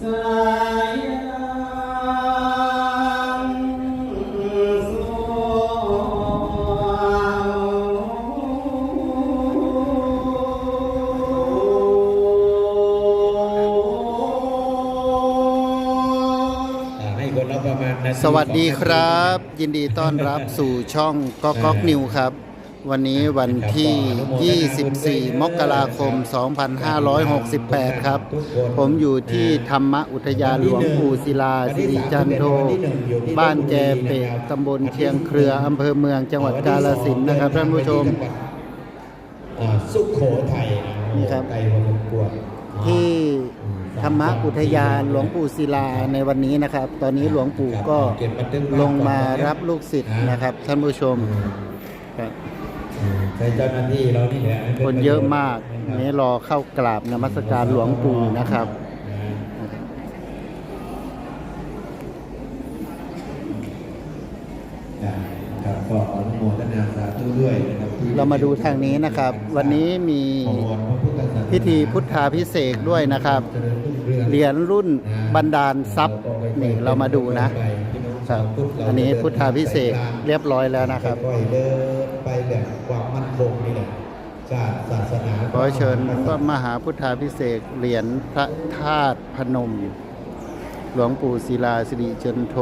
สายน้ำสวให้คนละประมาณนาทีสวัสดีครับ ยินดีต้อนรับสู่ช่องก๊อกก๊อกนิวครับ วันนี้วันที่ 24 มกราคม 2568 ครับ ผมอยู่ที่ธรรมอุทยานหลวงปู่ศิลาสิริจันโท บ้านแจเปกตำบลเชียงเครืออำเภอเมืองจังหวัดกาฬสินธุ์นะครับท่านผู้ชมอ่าสุโขทัยนี่ครับไกลพอสมควรที่ธรรมอุทยานหลวงปู่ศิลาในวันนี้นะครับ ตอนนี้หลวงปู่ก็เก็บบันทึกลงมารับลูกศิษย์นะครับท่านผู้ชมครับอืม ใช้เจ้าหน้าที่เรานี่แหละคนเยอะมาก นี่รอเข้ากราบนมัสการหลวงปู่นะครับได้ครับก็อนุโมทนาสาธุด้วยนะครับที่เรามาดูทางนี้นะครับ วันนี้มีขบวนพระพุทธศาสนาพิธีพุทธาพิเศษกด้วยนะครับเจริญรุ่งเรืองเหรียญรุ่นบรรดาลทรัพย์นี่เรามาดูนะครับ อันนี้พุทธาพิเศษกเรียบร้อยแล้วนะครับค่อยๆเดิน ไปแบบความมั่นคงนี่แหละชาติศาสนาขอเชิญพระมหาพุทธาพิเศษกเหรียญพระธาตุพนม หลวงปู่ศิลาสิริจันโท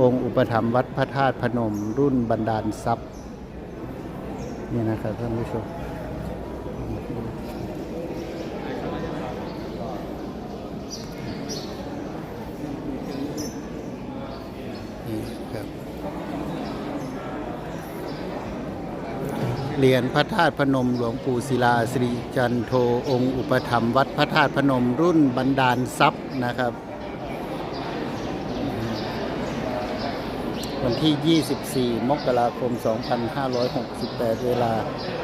องค์อุปถัมภ์วัดพระธาตุพนม รุ่นบรรดาลทรัพย์ นี่นะครับท่านผู้ชม เหรียญพระธาตุพนมหลวงปู่ศิลาสิริจันโทองค์อุปถัมวัดพระธาตุพนมรุ่นบรรดาลทรัพย์นะครับ วันที่ 24 มกราคม 2568 เวลา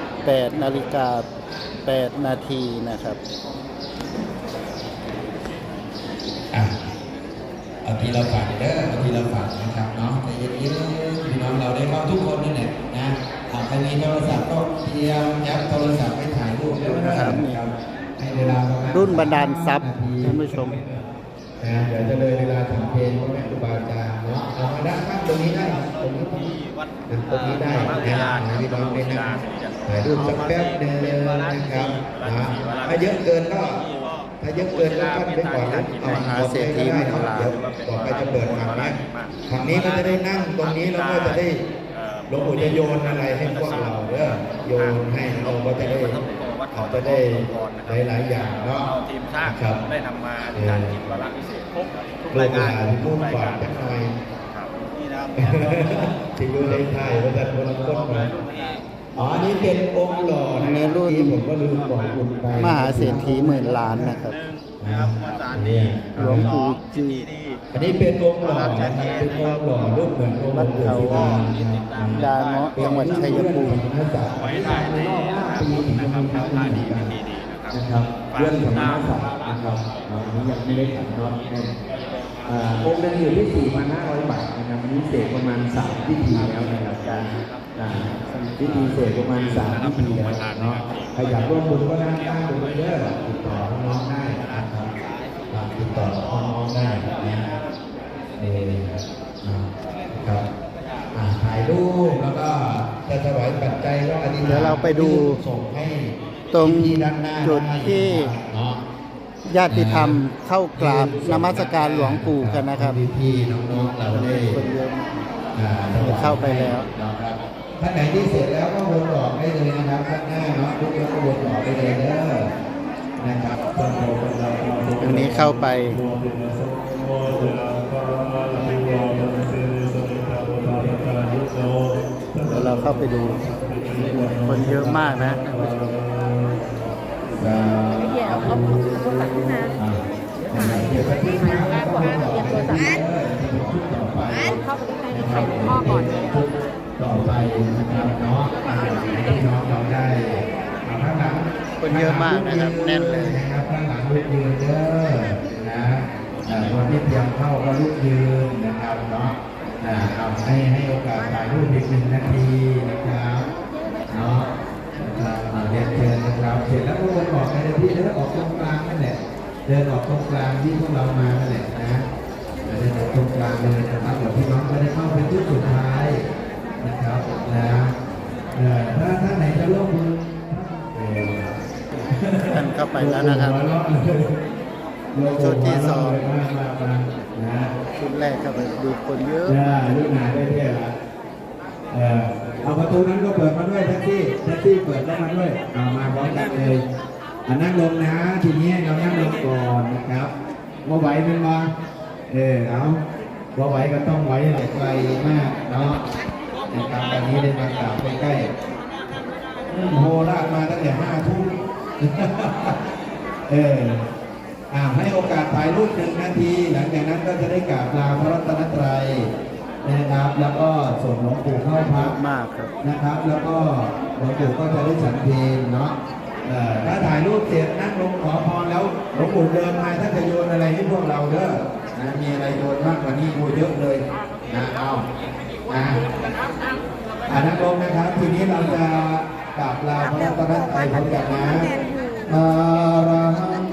8 นาฬิกา 8 นาทีนะครับอะเอาทีละฝั่งเด้อเอาทีละฝั่งนะครับเนาะใจเย็นๆพี่น้องเราได้เข้าทุกคนนี่แหละนะ ใครมีโทรศัพท์ก็เตรียมยับโทรศัพท์ไปถ่ายรูปแล้วนะครับให้เวลาประมาณรุ่นบรรดาลทรัพย์ท่านผู้ชมนะเดี๋ยวจะเลยเวลาถึงเพลงพ่อแม่ครูบาอาจารย์เนาะเอามาด้านข้างตรงนี้ได้ตรงนี้ตรงนี้ตรงนี้ได้นะพี่น้องได้นั่งถ่ายรูปสักแป๊บหนึงนะครับนะถ้าเยอะเกินก็ถ้าเยอะเกินก็กั้นไปก่อนนะเอามหาเศรษฐีหมื่นล้านเดี๋ยวต่อไปจะเปิดฝั่งนี้ฝั่งนี้ก็จะได้นั่งตรงนี้แล้วก็จะได้ หลวงปู่จะโยนอะไรให้พวกเราเด้อโยนให้เราก็จะได้เขาจะได้หลายๆอย่างเนาะทีมชาติครับได้นำมาในการจิตวาระพิเศษครบทุกลูรากยหการลานทุผู้กรายฝากการจักหน่อยครับนี่นะครับที่อยู่ในไทยว่าจะคนละคนมาอ๋ออันนี้เป็นองค์หล่ออันนี้รุ่นที่ผมก็ลืมบอกคุณไปมหาเศรษฐีหมื่นล้านนะครับนะครับอาจารย์นี่หลวงปู่จีที่ดี อันนี้เป็นองค์หล่อนะครับเป็นองค์หล่อรูปเหมือนองค์หลวงปู่ศิลาดาเงาะจังหวัดชัยภูมิไว้ได้ในปีนี้นะครับทำท่าดีวิธีดีนะครับนะครับเรื่องของนักสัตว์นะครับอันนี้ยังไม่ได้ขันน็อตแน่นอ่าองค์หนึงอยู่ที่ 4,500 บาทนะครับอันนี้เสกประมาณ 3 พิธีแล้วนะครับการอ่าพิธีเสกประมาณ 3 พิธีแล้วเนาะใครอยากร่วมบุญก็ด้านข้างดูเยอะติดต่อน้องได้นะครับอ่า ติดต่อน้องได้นะเอออ่าครับอ่าถ่ายรูปแล้วก็จะถวายปัจจัยก็อธิษฐานเดี๋ยวเราไปดูส่งให้ตรงที่ด้านหน้าจุดที่เนาะญาติธรรมเข้ากราบนมัสการหลวงปู่กันนะครับพี่ๆน้องๆเราได้คนเยอะอ่าเข้าไปแล้วนะครับท่านไหนที่เสร็จแล้วก็วนออกได้เลยนะครับข้างหน้าเนาะทุกท่านก็วนออกได้เลยเด้อ นะครับคนเราคนเราตรงนี้เข้าไปเดี๋ยวเราเข้าไปดู คนเยอะมากนะท่านผู้ชมเดี๋ยวเอาโทรศัพท์ขึ้นมาเดี๋ยวไปที่ทางแล้วก็เตรียมโทรศัพท์เข้าไปใกล้ๆในไข่พ่อก่อนต่อไปนะครับเนาะให้น้องเราได้ข้างหลัง คนเยอะมากนะครับแน่นเลยนะครับข้างหลังลูกยืนเด้อนะคนที่เตรียมเข้าก็ลูกยืนนะครับเนาะเอาให้ให้โอกาสถ่ายรูปอีกหนึ่งนาทีนะครับเนาะนะครับอ่าเรียนเชิญนะครับเสร็จแล้วก็วนออกไปในที่แล้วออกตรงกลางนั่นแหละเดินออกตรงกลางที่พวกเรามานั่นแหละนะเดินออกตรงกลางเลยนะครับเดี๋ยวพี่น้องก็ได้เข้าเป็นชุดสุดท้ายนะครับนะเอ่อถ้าท่านไหนจะร่วมมือ ท่านเข้าไปแล้วนะครับชุดที่สองมามามานะชุดแรกเข้าไปดูคนเยอะเออลูกหนาได้เท่าละเออเอาประตูนั้นก็เปิดมาด้วยแท็กซี่แท็กซี่เปิดเข้ามาด้วยเอามาพร้อมกันเลยอันนั่งลงนะทีนี้เรานั่งลงก่อนนะครับว่าไหวเป็นมาเออเอาว่าไหวก็ต้องไหวหลายไกลมากเนาะนะครับวันนี้ได้มากราบใกล้ๆโหราชมาตั้งแต่ห้าทุ่ม เอออ่าให้โอกาสถ่ายรูปหนึ่งนาที หลังจากนั้นก็จะได้กราบลาพระรัตนตรัยนะครับ แล้วก็ส่งหลวงปู่เข้าพักมากครับนะครับ แล้วก็หลวงปู่ก็จะได้ฉันเพลงเนาะเอ่อถ้าถ่ายรูปเสร็จนั่งลงขอพรแล้วหลวงปู่เดินมาถ้าจะโยนอะไรให้พวกเราเด้อนะมีอะไรโยนมากกว่านี้โยเยอะเลยนะเอานะอ่านั่งลงนะครับ ทีนี้เราจะกราบลาพระรัตนตรัยพร้อมกันนะ อะระหัง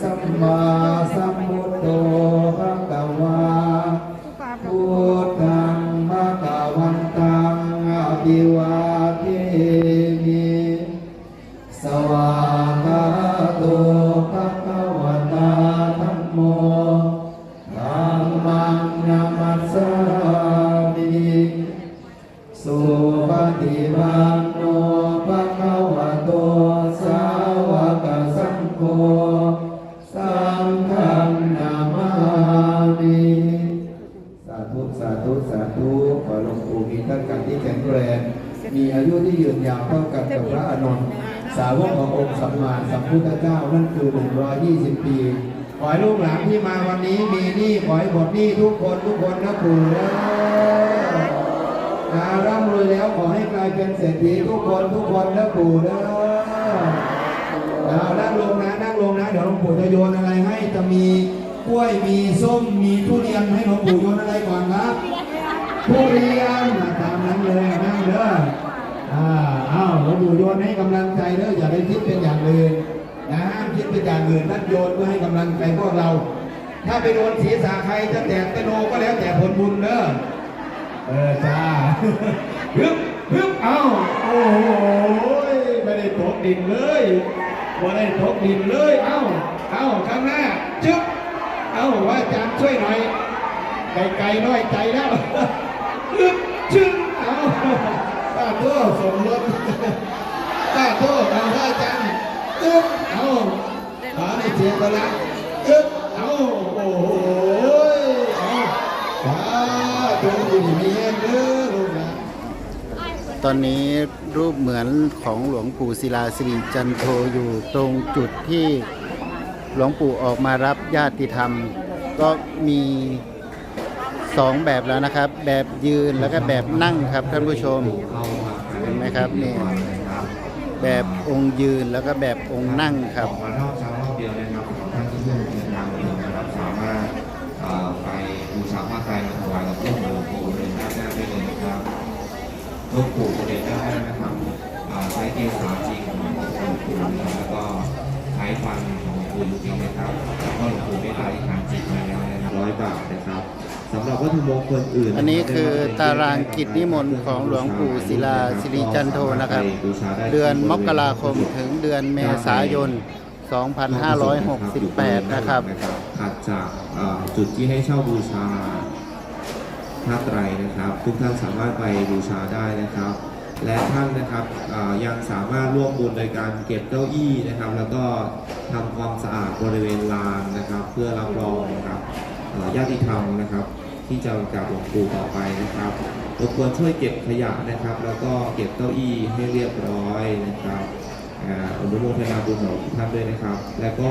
สัมมาสัมพุทโธภะคะวาพุทธังภะคะวันตังอะภิวาเทมิสวากาโต อายุที่ยืนยาวเท่ากันกับพระอานนท์สาวกขององค์สัมมาสัมพุทธเจ้านั่นคือ 120 ปี ขอให้ลูกหลานที่มาวันนี้มีหนี้ขอให้หมดหนี้ทุกคนทุกคนนะปู่นะอาร่ำรวยแล้วขอให้กลายเป็นเศรษฐีทุกคนทุกคนนะปู่นะเอานั่งลงนะนั่งลงนะ เดี๋ยวหลวงปู่จะโยนอะไรให้จะมีกล้วยมีส้มมีทุเรียนให้หลวงปู่โยนอะไรก่อนครับทุเรียนอะตามนั้นเลยนั่งเด้ออ่าอ้าวห ลวงปู่โยนให้กำลังใจเด้ออย่าได้คิดเป็นอย่างอื่นนะห้ามคิดเป็นอย่างอื่นนั่นโยนเพื่อให้กำลังใจพวกเรา ถ้าไปโดนศีรษะใครจะแตกตะโนก็แล้วแต่ผลบุญเด้อเออจ้าฮึบฮึบเอ้าโอ้โหไม่ได้ตกดินเลยไม่ได้ตกดินเลยเอ้าเอ้าข้างหน้าจึ๊บเอ้าว่าจารย์ช่วยหน่อยไกลไกลน้อยใจแล้ว โทษสมรสป้าโทษเอาพระอจารย์จึ๊บเอาหาในเสียงกันละจึ๊บเอาโอ้โหเอาสาธุอยู่มีแรงเด้อลูกนะตอนนี้รูปเหมือนของหลวงปู่ศิลาสิริจันโทอยู่ตรงจุดที่หลวงปู่ออกมารับญาติธรรม ก็มี สองแบบแล้วนะครับ แบบยืนแล้วก็แบบนั่งครับท่านผู้ชมเห็นไหมครับนี่แบบองค์ยืนแล้วก็แบบองค์นั่งครับมารอบเช้ารอบเดียวนะครับท่านที่เดินทางเองนะครับสามารถไปบูชาผ้าไตรมาถวายกับหลวงปู่เลยด้านหน้าได้เลยนะครับหลวงปู่เลยด้านหน้านะครับใช้เกสาจริงของหลวงปู่นะครับแล้วก็ใช้ฟันของหลวงปู่จริงนะครับแล้วก็หลวงปู่ได้อธิษฐานจิตมาแล้วนะครับร้อยบาทนะครับ สำหรับวัตถุมงคลอื่น อันนี้คือตารางกิจนิมนต์ของหลวงปู่ศิลาสิริจันโทนะครับ เดือนมกราคมถึงเดือนเมษายน 2568 นะครับถัดจากเอ่อจุดที่ให้เช่าบูชาผ้าไตรนะครับ ทุกท่านสามารถไปบูชาได้นะครับ และท่านนะครับเอ่อยังสามารถร่วมบุญโดยการเก็บเก้าอี้นะครับ แล้วก็ทำความสะอาดบริเวณลานนะครับ เพื่อรับรองนะครับเอ่อญาติธรรมนะครับ ที่จะกราบหลวงปู่ต่อไปนะครับรบกวนช่วยเก็บขยะนะครับ แล้วก็เก็บเก้าอี้ให้เรียบร้อยนะครับอนุโมทนาบุญของท่านด้วยนะครับ และก็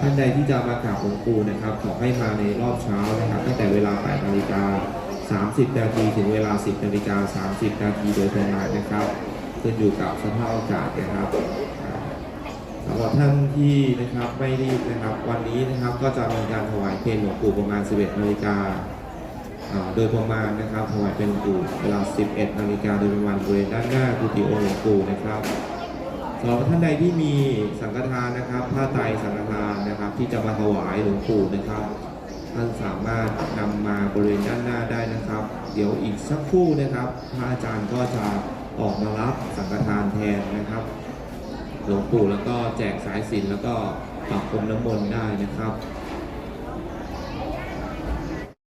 ท่านใดที่จะมากราบหลวงปู่นะครับ ขอให้มาในรอบเช้านะครับ ตั้งแต่เวลา 8 นาฬิกา 30 นาทีถึงเวลา 10 นาฬิกา 30 นาทีโดยประมาณนะครับขึ้นอยู่กับสภาพอากาศนะครับสำหรับท่านที่นะครับไม่รีบนะครับ วันนี้นะครับก็จะมีการถวายเพลงหลวงปู่ประมาณ 11 นาฬิกา โดยประมาณนะครับถวายเป็นหลวงปู่เวลา 11นาฬิกาโดยประมาณบริเวณด้านหน้ากุฏิองค์หลวงปู่นะครับสำหรับท่านใดที่มีสังฆทานนะครับผ้าไตรสังฆทานนะครับ ที่จะมาถวายหลวงปู่นะครับ ท่านสามารถนำมาบริเวณด้านหน้าได้นะครับ เดี๋ยวอีกสักครู่นะครับพระอาจารย์ก็จะออกมารับสังฆทานแทนนะครับ หลวงปู่แล้วก็แจกสายสินแล้วก็ปักพรมน้ำมนต์ได้นะครับ